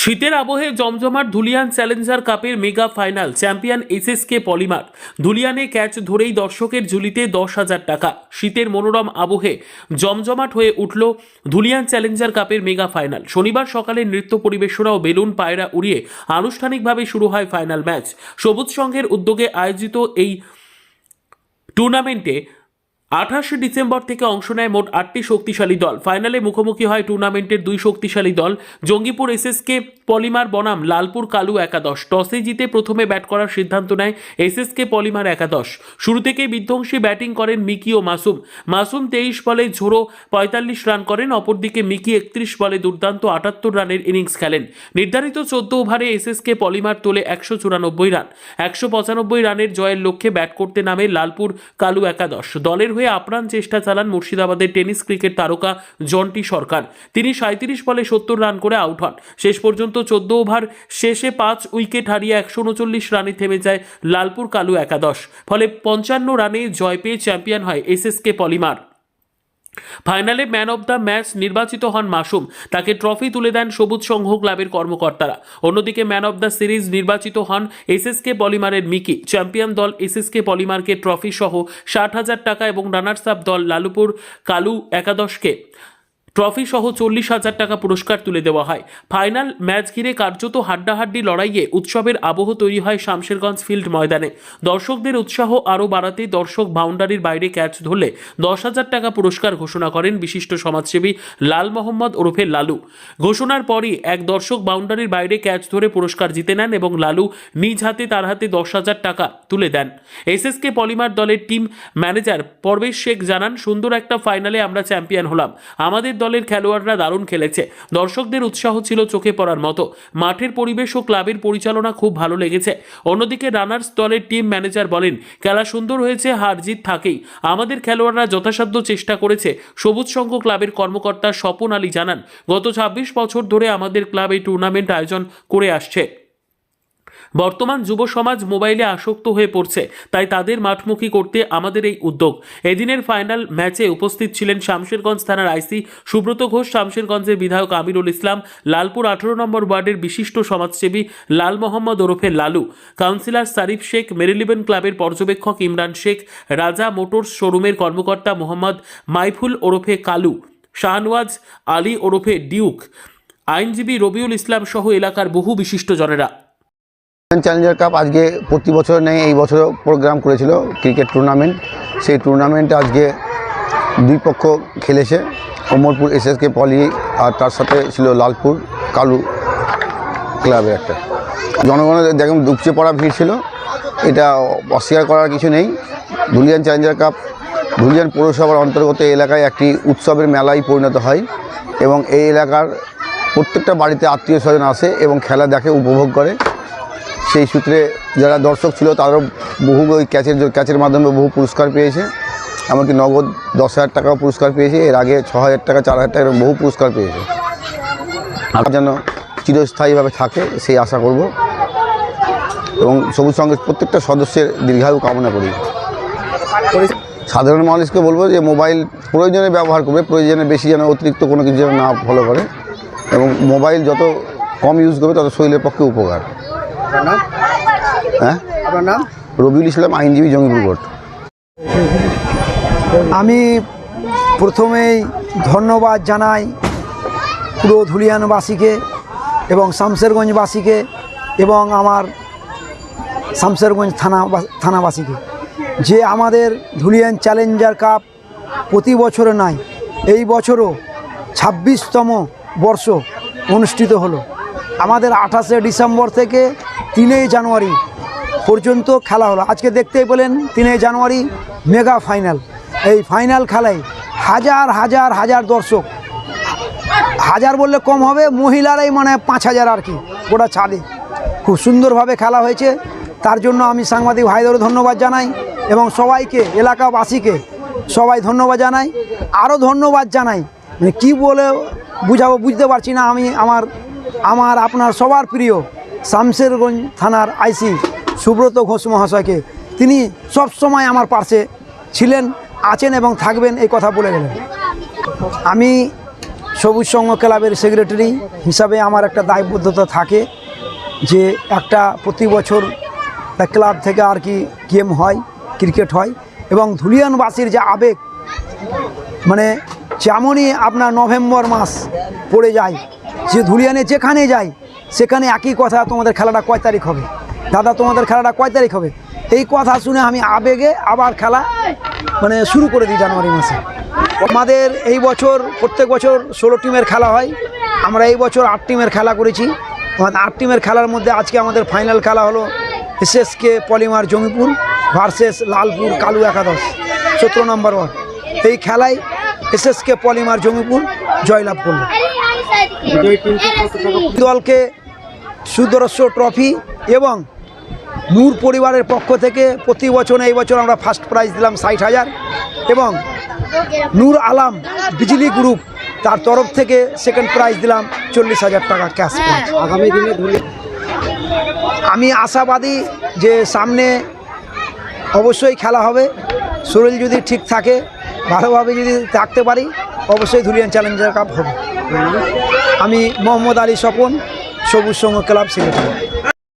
শীতের আবহে জমজমাট ধুলিয়ান চ্যালেঞ্জার কাপের mega final, champion SSK polymer. ধুলিয়ানে catch ধরেই দর্শকের ঝুলিতে দশ হাজার টাকা। শীতের মনোরম আবহে জমজমাট হয়ে উঠল ধুলিয়ান চ্যালেঞ্জার কাপের মেগা ফাইনাল। শনিবার সকালে নৃত্য পরিবেশনা ও বেলুন পায়রা উড়িয়ে আনুষ্ঠানিকভাবে শুরু হয় ফাইনাল ম্যাচ। সবুজ সংঘের উদ্যোগে আয়োজিত এই টুর্নামেন্টে আঠাশে ডিসেম্বর থেকে অংশ নেয় মোট আটটি শক্তিশালী দল। ফাইনালে মুখোমুখি হয় টুর্নামেন্টের দুই শক্তিশালী দল। জঙ্গিপুর এসএসকে পলিমার বনাম, লালপুর কালু একাদশ। টসে জিতে প্রথমে ব্যাট করার সিদ্ধান্ত নেয় এসএসকে পলিমার একাদশ। শুরু থেকে বিধ্বংসী ব্যাটিং করেন মিকি ও মাসুম। মাসুম তেইশ বলে ঝোড়ো পঁয়তাল্লিশ রান করেন, অপরদিকে মিকি একত্রিশ বলে দুর্দান্ত আটাত্তর রানের ইনিংস খেলেন। নির্ধারিত চোদ্দ ওভারে এসএসকে পলিমার তোলে একশো চুরানব্বই রান। একশো পঁচানব্বই রানের জয়ের লক্ষ্যে ব্যাট করতে নামে লালপুর কালু একাদশ। দলের হয়ে আপ্রাণ চেষ্টা চালান মুর্শিদাবাদের টেনিস ক্রিকেট তারকা জন্টি সরকার। তিনি সাঁত্রিশ বলে সত্তর রান করে আউট হন। শেষ পর্যন্ত চোদ্দ ওভার শেষে পাঁচ উইকেট হারিয়ে একশো উনচল্লিশ রানে থেমে যায় লালপুর কালু একাদশ। ফলে পঞ্চান্ন রানে জয় পেয়ে চ্যাম্পিয়ন হয় এসএসকে পলিমার। ফাইনালে ম্যান অব দ্য ম্যাচ নির্বাচিত হন মাসুম। তাকে ট্রফি তুলে দেন সবুজ সংঘ ক্লাবের কর্মকর্তারা। অন্যদিকে ম্যান অব দ্য সিরিজ নির্বাচিত হন এসএসকে পলিমারের মিকি। চ্যাম্পিয়ন দল এসএসকে পলিমারকে ট্রফি সহ ষাট হাজার টাকা এবং রানার্স আপ দল লালুপুর কালু একাদশকে। ট্রফি সহ চল্লিশ হাজার টাকা পুরস্কার তুলে দেওয়া হয়। ফাইনাল ম্যাচ ঘিরে কার্যত হাড্ডাহাড্ডি লড়াইয়ে উৎসবের আবহ তৈরি হয় শামশেরগঞ্জ ফিল্ড ময়দানে। দর্শকদের উৎসাহ আরও বাড়াতে দর্শক বাউন্ডারির বাইরে ক্যাচ ধরলে দশ হাজার টাকা পুরস্কার ঘোষণা করেন বিশিষ্ট সমাজসেবী লাল মোহাম্মদ ওরফে লালু। ঘোষণার পরই এক দর্শক বাউন্ডারির বাইরে ক্যাচ ধরে পুরস্কার জিতে নেন এবং লালু নিজ হাতে তার হাতে দশ হাজার টাকা তুলে দেন। এসএসকে পলিমার দলের টিম ম্যানেজার পরবেশ শেখ জানান, সুন্দর একটা ফাইনালে আমরা চ্যাম্পিয়ন হলাম। আমাদের দলের খেলোয়াড়রা দারুণ খেলেছে। দর্শকদের উৎসাহ ছিল চোখে পড়ার মতো। মাঠের পরিবেশ ও ক্লাবের পরিচালনা খুব ভালো লেগেছে। অন্যদিকে রানার্স দলের টিম ম্যানেজার বলেন, খেলা সুন্দর হয়েছে, হার জিত থাকেই। আমাদের খেলোয়াড়রা যথাসাধ্য চেষ্টা করেছে। সবুজ সংঘ ক্লাবের কর্মকর্তা স্বপন আলী জানান, গত ছাব্বিশ বছর ধরে আমাদের ক্লাব এই টুর্নামেন্ট আয়োজন করে আসছে। বর্তমান যুব সমাজ মোবাইলে আসক্ত হয়ে পড়ছে, তাই তাদের মাঠমুখী করতে আমাদের এই উদ্যোগ। এদিনের ফাইনাল ম্যাচে উপস্থিত ছিলেন শামশেরগঞ্জ থানার আইসি সুব্রত ঘোষ, শামশেরগঞ্জের বিধায়ক আমিরুল ইসলাম, লালপুর আঠারো নম্বর ওয়ার্ডের বিশিষ্ট সমাজসেবী লাল মোহাম্মদ ওরফে লালু, কাউন্সিলর সারিফ শেখ মেরিলিবেন ক্লাবের পর্যবেক্ষক ইমরান শেখ, রাজা মোটরস শোরুমের কর্মকর্তা মোহাম্মদ মাইফুল ওরফে কালু, শাহনওয়াজ আলী ওরফে ডিউক। আইনজীবী রবিউল ইসলাম সহ এলাকার বহু বিশিষ্ট জনেরা। চ্যালেঞ্জার কাপ আজকে প্রতি বছর নেই এই বছরও প্রোগ্রাম করেছিল ক্রিকেট টুর্নামেন্ট সেই টুর্নামেন্টে আজকে দুই পক্ষ খেলেছে, অমরপুর এস এসএসকে পলি আর তার সাথে ছিল লালপুর কালু ক্লাবের একটা। জনগণের দেখুন উপচে পড়া ভিড় ছিল, এটা অস্বীকার করার কিছু নেই। ধুলিয়ান চ্যালেঞ্জার কাপ ধুলিয়ান পৌরসভার অন্তর্গত এলাকায় একটি উৎসবের মেলায় পরিণত হয় এবং এই এলাকার প্রত্যেকটা বাড়িতে আত্মীয় স্বজন আসে এবং খেলা দেখে, উপভোগ করে। সেই সূত্রে যারা দর্শক ছিল তারাও বহু ওই ক্যাচের ক্যাচের মাধ্যমে বহু পুরস্কার পেয়েছে। এমনকি নগদ দশ হাজার টাকাও পুরস্কার পেয়েছে। এর আগে ছ হাজার টাকা, চার হাজার টাকা বহু পুরস্কার পেয়েছে। আর যেন চিরস্থায়ীভাবে থাকে সেই আশা করব এবং সবুজ সঙ্গের প্রত্যেকটা সদস্যের দীর্ঘায়ু কামনা করি। সাধারণ মানুষকে বলব যে মোবাইল প্রয়োজনে ব্যবহার করবে, প্রয়োজনে বেশি যেন অতিরিক্ত কোনো কিছু যেন না ফলো করে এবং মোবাইল যত কম ইউজ করবে তত শরীরের পক্ষে উপকার। আপনার নাম? হ্যাঁ? আপনার নাম? রবিউল ইসলাম আইনজীবী জঙ্গিপুর কোর্ট। আমি প্রথমেই ধন্যবাদ জানাই পুরো ধুলিয়ানবাসীকে এবং শামশেরগঞ্জবাসীকে এবং আমার শামশেরগঞ্জ থানা থানাবাসীকে। যে আমাদের ধুলিয়ান চ্যালেঞ্জার কাপ প্রতি বছরে নাই এই বছরও ছাব্বিশতম বর্ষ অনুষ্ঠিত হলো। আমাদের আঠাশে ডিসেম্বর থেকে তিনই জানুয়ারি পর্যন্ত খেলা হলো। আজকে দেখতেই পেলেন তিনই জানুয়ারি মেগা ফাইনাল। এই ফাইনাল খেলায় হাজার হাজার হাজার দর্শক। হাজার বললে কম হবে, মহিলারাই মানে পাঁচ হাজার আর কি, গোটা ছাদে। খুব সুন্দরভাবে খেলা হয়েছে। তার জন্য আমি সাংবাদিক ভাইদেরও ধন্যবাদ জানাই এবং সবাইকে, এলাকাবাসীকে সবাই ধন্যবাদ জানাই। আরও ধন্যবাদ জানাই। মানে কী বলে বুঝাবো বুঝতে পারছি না আমি, আমার আমার, আপনার সবার প্রিয় শামশেরগঞ্জ থানার আইসি সুব্রত ঘোষ মহাশয়কে। তিনি সব সময় আমার পাশে ছিলেন, আছেন এবং থাকবেন, এই কথা বলে গেলেন। আমি সবুজ সংঘ ক্লাবের সেক্রেটারি হিসাবে আমার একটা দায়বদ্ধতা থাকে যে একটা প্রতি বছর ক্লাব থেকে আর কি গেম হয়, ক্রিকেট হয় এবং ধুলিয়ানবাসীর যে আবেগ মানে যেমনই আপনার নভেম্বর মাস পড়ে যায় যে ধুলিয়ানে যেখানে যাই সেখানে একই কথা তোমাদের খেলাটা কয় তারিখ হবে? দাদা তোমাদের খেলাটা কয় তারিখ হবে? এই কথা শুনে আমি আবেগে আবার খেলা মানে শুরু করে দিই জানুয়ারি মাসে। আমাদের এই বছর প্রত্যেক বছর ষোলো টিমের খেলা হয়। আমরা এই বছর আট টিমের খেলা করেছি। আমাদের আট টিমের খেলার মধ্যে আজকে আমাদের ফাইনাল খেলা হলো SSK polymer Jamipur versus Lalpur Kalu একাদশ সতেরো নম্বর ওয়ার্ড। এই খেলায় এসএসকে পলিমার জমিপুর জয়লাভ করল। দলকে সুদর্শ ট্রফি এবং নূর পরিবারের পক্ষ থেকে প্রতি বছর এই বছর আমরা ফার্স্ট প্রাইজ দিলাম ষাট হাজার এবং নূর আলাম বিজলি গ্রুপ তার তরফ থেকে সেকেন্ড প্রাইজ দিলাম চল্লিশ হাজার টাকা ক্যাশ আগামী দিনে আমি আশাবাদী যে সামনে অবশ্যই খেলা হবে। শরীর যদি ঠিক থাকে ভালোভাবে যদি থাকতে পারি অবশ্যই ধুলিয়ান চ্যালেঞ্জার কাপ হবে। আমি মোহাম্মদ আলী স্বপন সবুজ সংঘ ক্লাব সেক্রেটারি